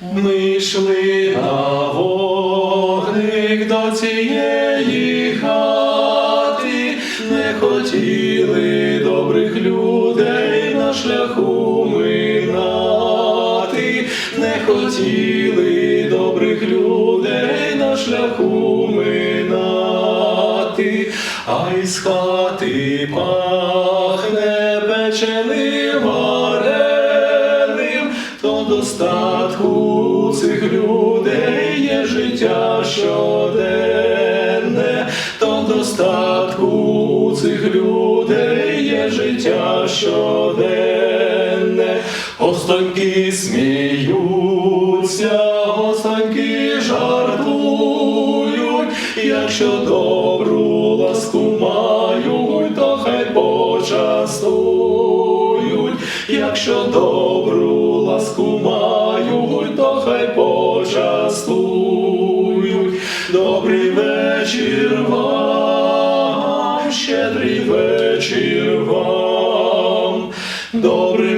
Ми йшли на вогник до цієї хати, не хотіли добрих людей на шляху минати, не хотіли добрих людей на шляху минати, а із хати пахне печеним вареним, то достатку цих людей є життя щоденне, то достатку цих людей є життя щоденне, гостоньки сміються, гостоньки жартують, якщо добру ласку мають, то хай почастують, якщо добру Добрий вечір вам, щедрий вечір вам. Добрий